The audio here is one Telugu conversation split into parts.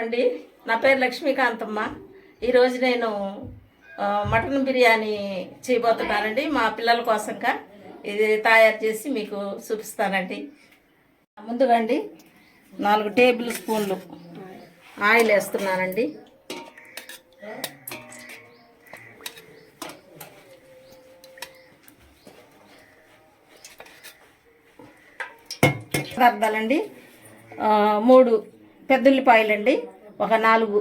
అండి. నా పేరు లక్ష్మీకాంతమ్మ. ఈరోజు నేను మటన్ బిర్యానీ చేయబోతున్నానండి. మా పిల్లల కోసంగా ఇది తయారు చేసి మీకు చూపిస్తానండి. ముందుగా అండి నాలుగు టేబుల్ స్పూన్లు ఆయిల్ వేస్తున్నానండి. పదార్థాలండి మూడు మూడు పెద్దల్లిపాయలండి. ఒక నాలుగు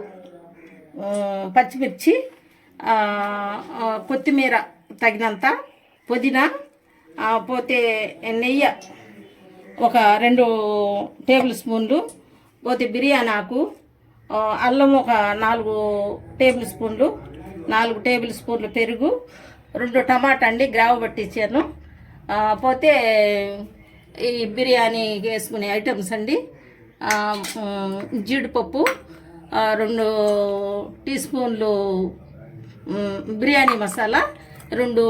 పచ్చిమిర్చి కొత్తిమీర తగినంత పుదీనా పోతే నెయ్యి ఒక రెండు టేబుల్ స్పూన్లు పోతే బిర్యానీ ఆకు అల్లం ఒక నాలుగు టేబుల్ స్పూన్లు నాలుగు టేబుల్ స్పూన్లు పెరుగు రెండు టమాటా అండి గ్రావ పట్టించాను. పోతే ఈ బిర్యానీ వేసుకునే ఐటమ్స్ అండి. జీడిపప్పు రెండు టీ స్పూన్లు బిర్యానీ మసాలా రెండు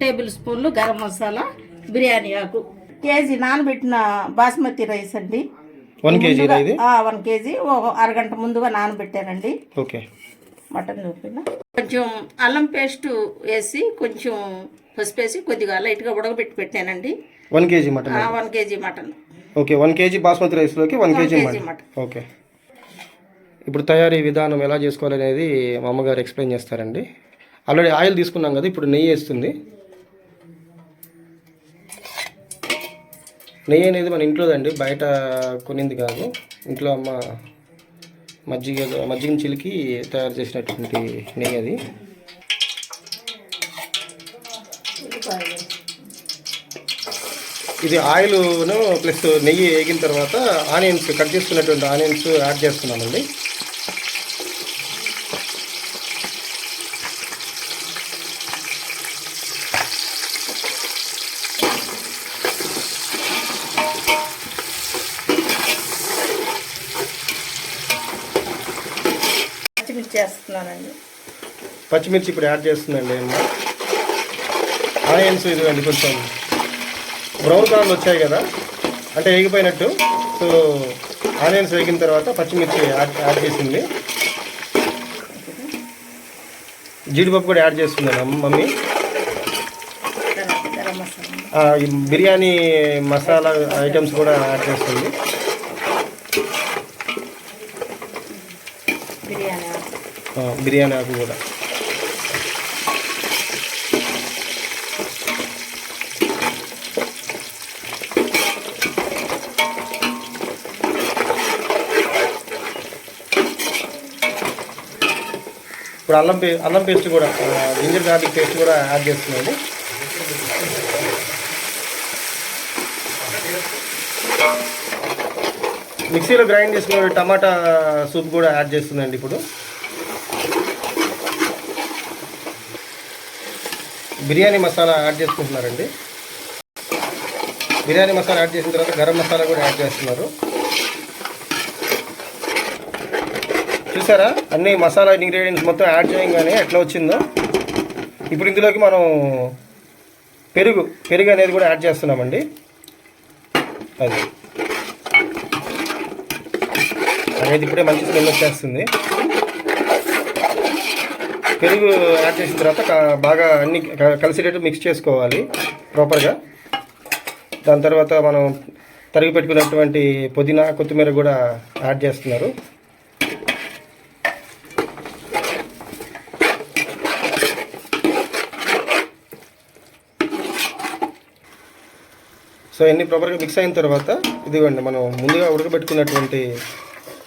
టేబుల్ స్పూన్లు గరం మసాలా బిర్యానీ ఆకు. కేజీ నానబెట్టిన బాస్మతి రైస్ అండి. One KG one KG. అరగంట ముందుగా నానబెట్టానండి. ఓకే. మటన్ చూపిన. కొంచెం అల్లం పేస్ట్ వేసి కొంచెం పసుపు వేసి కొద్దిగా లైట్గా ఉడకబెట్టి పెట్టానండి. One KG mutton. One KG mutton. Okay one KG basmati రైస్లోకి one KG mutton. Mutton. Okay. ఇప్పుడు తయారీ విధానం ఎలా చేసుకోవాలనేది మా అమ్మగారు ఎక్స్ప్లెయిన్ చేస్తారండి. ఆల్రెడీ ఆయిల్ తీసుకున్నాం కదా ఇప్పుడు నెయ్యి వేస్తుంది. నెయ్యి అనేది మన ఇంట్లోదండి బయట కొనింది కాదు. ఇంట్లో అమ్మ మజ్జిగ మజ్జిగని చిలికి తయారు చేసినటువంటి నెయ్యి అది. ఇది ఆయిల్ను ప్లస్ నెయ్యి వేగిన తర్వాత ఆనియన్స్ కట్ చేసుకున్నటువంటి ఆనియన్స్ యాడ్ చేస్తున్నామండి. పచ్చిమిర్చి వేస్తున్నానండి పచ్చిమిర్చి ఇప్పుడు యాడ్ చేస్తుందండి ఆనియన్స్ ఇదిగోండి కొంచెం బ్రౌన్ కలర్లో వచ్చాయి కదా? అంటే వేగిపోయినట్టు. సో ఆనియన్స్ వేగిన తర్వాత పచ్చిమిర్చి యాడ్ చేసింది. జీడిపప్పు కూడా యాడ్ అమ్మ మమ్మీ. బిర్యానీ మసాలా ఐటమ్స్ కూడా యాడ్ చేస్తుంది. బిర్యానీ ఆకు కూడా. ఇప్పుడు అల్లం పే అల్లం పేస్ట్ కూడా జింజర్ గార్లిక్ పేస్ట్ కూడా యాడ్ చేస్తున్నాను. మిక్సీలో గ్రైండ్ చేసుకున్న టమాటా సూప్ కూడా యాడ్ చేస్తుందండి ఇప్పుడు. బిర్యానీ మసాలా యాడ్ చేసుకుంటున్నారండి. బిర్యానీ మసాలా యాడ్ చేసిన తర్వాత గరం మసాలా కూడా యాడ్ చేస్తున్నారు. చూసారా? అన్ని మసాలా ఇంగ్రీడియంట్స్ మొత్తం యాడ్ చేయగానే ఎట్లా వచ్చిందో. ఇప్పుడు ఇందులోకి మనం పెరుగు పెరుగు అనేది కూడా యాడ్ చేస్తున్నామండి. అది. అనేది ఇప్పుడే మంచి స్మెల్ వచ్చేస్తుంది. పెరుగు యాడ్ చేసిన తర్వాత బాగా అన్ని కలిసేటట్టు మిక్స్ చేసుకోవాలి ప్రాపర్గా దాని తర్వాత మనం తరిగి పెట్టుకున్నటువంటి పుదీనా కొత్తిమీర కూడా యాడ్ చేస్తున్నారు. సో ఇన్ని ప్రాపర్గా మిక్స్ అయిన తర్వాత ఇదిగోండి మనం ముందుగా ఉడకబెట్టుకున్నటువంటి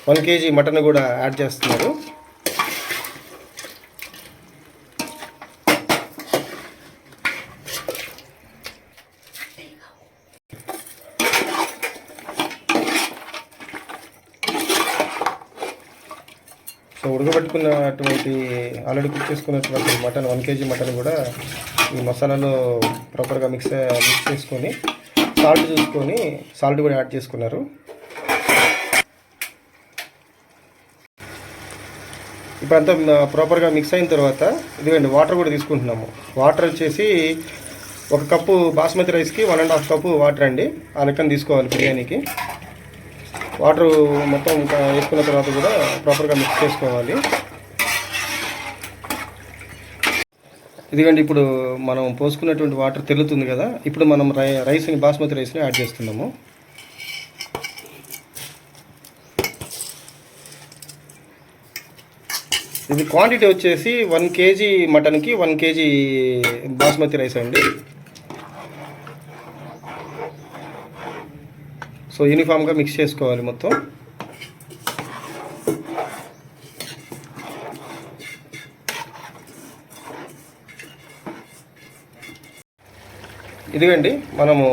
వన్ కేజీ మటన్ కూడా యాడ్ చేస్తున్నారు. సో ఉడకబెట్టుకున్నటువంటి ఆల్రెడీ కుక్ చేసుకున్నటువంటి మటన్ వన్ కేజీ మటన్ కూడా ఈ మసాలాలో ప్రాపర్గా మిక్స్ మిక్స్ చేసుకొని సాల్ట్ చూసుకొని సాల్ట్ కూడా యాడ్ చేసుకున్నారు. ఇప్పుడు అంతా ప్రాపర్గా మిక్స్ అయిన తర్వాత ఇదిగండి వాటర్ కూడా తీసుకుంటున్నాము. వాటర్ వచ్చేసి ఒక కప్పు బాస్మతి రైస్కి one and half cup water అండి. ఆ లెక్కన తీసుకోవాలి బిర్యానీకి. వాటర్ మొత్తం ఇంకా వేసుకున్న తర్వాత కూడా ప్రాపర్గా మిక్స్ చేసుకోవాలి. ఇదిగండి ఇప్పుడు మనం పోసుకున్నటువంటి వాటర్ తెలుతుంది కదా ఇప్పుడు మనం రై రైస్ని బాస్మతి రైస్ని యాడ్ చేస్తున్నాము. ఇది క్వాంటిటీ వచ్చేసి వన్ కేజీ మటన్కి వన్ కేజీ బాస్మతి రైస్ అండి. సో యూనిఫామ్గా మిక్స్ చేసుకోవాలి మొత్తం. ఇదిగండి మనము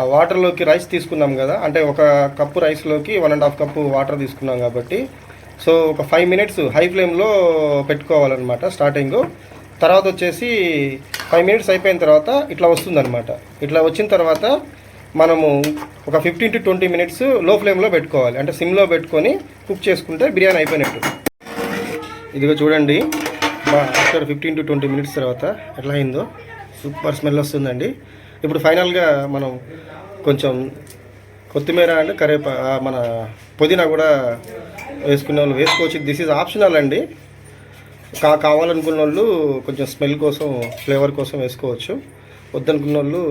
ఆ వాటర్లోకి రైస్ తీసుకున్నాం కదా అంటే ఒక కప్పు రైస్లోకి one and half cup water తీసుకున్నాం కాబట్టి. సో ఒక ఫైవ్ మినిట్స్ హై ఫ్లేమ్లో పెట్టుకోవాలన్నమాట స్టార్టింగ్ తర్వాత వచ్చేసి ఫైవ్ మినిట్స్ అయిపోయిన తర్వాత ఇట్లా వస్తుందన్నమాట. ఇట్లా వచ్చిన తర్వాత మనము ఒక ఫిఫ్టీన్ టు ట్వంటీ మినిట్స్లో ఫ్లేమ్లో పెట్టుకోవాలి. అంటే సిమ్లో పెట్టుకొని కుక్ చేసుకుంటే బిర్యానీ అయిపోయినట్టు. ఇదిగో చూడండి after fifteen to twenty minutes తర్వాత ఎట్లా అయిందో. సూపర్ స్మెల్ వస్తుందండి. ఇప్పుడు ఫైనల్గా మనం కొంచెం కొత్తిమీర అండ్ కరేపా మన పుదీనా కూడా వేసుకునే వాళ్ళు వేసుకోవచ్చు. దిస్ ఈజ్ ఆప్షనల్ అండి. కా కావాలనుకున్న వాళ్ళు కొంచెం స్మెల్ కోసం ఫ్లేవర్ కోసం వేసుకోవచ్చు. వద్దనుకున్న వాళ్ళు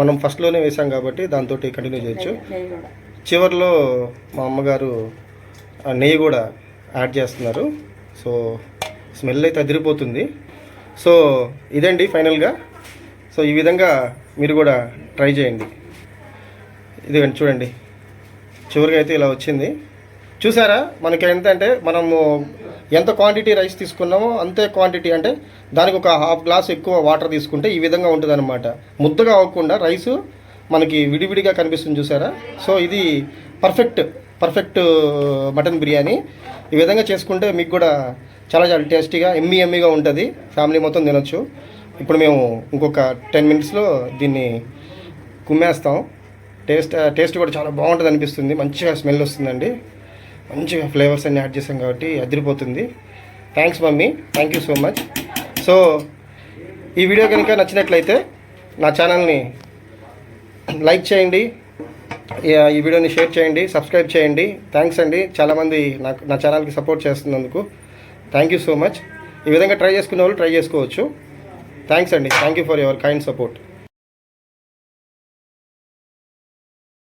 మనం ఫస్ట్లోనే వేసాం కాబట్టి దాంతో కంటిన్యూ చేయొచ్చు. చివరిలో మా అమ్మగారు నెయ్యి కూడా యాడ్ చేస్తున్నారు. సో స్మెల్ అయితే అదిరిపోతుంది. సో ఇదండి ఫైనల్గా. సో ఈ విధంగా మీరు కూడా ట్రై చేయండి. ఇదిగండి చూడండి. చివరిగా అయితే ఇలా వచ్చింది. చూసారా? మనకి ఎంత అంటే మనము ఎంత క్వాంటిటీ రైస్ తీసుకున్నామో అంతే క్వాంటిటీ అంటే దానికి ఒక హాఫ్ గ్లాస్ ఎక్కువ వాటర్ తీసుకుంటే ఈ విధంగా ఉంటుంది అనమాట ముద్దగా అవ్వకుండా రైసు మనకి విడివిడిగా కనిపిస్తుంది చూసారా? సో ఇది పర్ఫెక్ట్ పర్ఫెక్ట్ మటన్ బిర్యానీ. ఈ విధంగా చేసుకుంటే మీకు కూడా చాలా చాలా టేస్టీగా ఎమ్మీ ఎమ్మీగా ఉంటుంది. ఫ్యామిలీ మొత్తం తినొచ్చు. ఇప్పుడు మేము ఇంకొక టెన్ మినిట్స్లో దీన్ని కుమ్మేస్తాం. టేస్ట్ టేస్ట్ కూడా చాలా బాగుంటుంది అనిపిస్తుంది. మంచిగా స్మెల్ వస్తుందండి. మంచిగా ఫ్లేవర్స్ అన్ని యాడ్ చేసాం కాబట్టి అదిరిపోతుంది. Thanks mummy. Thank you so much so ఈ వీడియో కనుక నచ్చినట్లయితే నా ఛానల్ని లైక్ చేయండి. ఈ- ఈ వీడియోని షేర్ చేయండి. సబ్స్క్రైబ్ చేయండి. థ్యాంక్స్ అండి. చాలామంది నాకు నా ఛానల్కి సపోర్ట్ చేస్తున్నందుకు. థ్యాంక్ యూ సో మచ్ ఈ విధంగా ట్రై చేసుకునే వాళ్ళు ట్రై చేసుకోవచ్చు. థ్యాంక్స్ అండి. Thank you for your kind support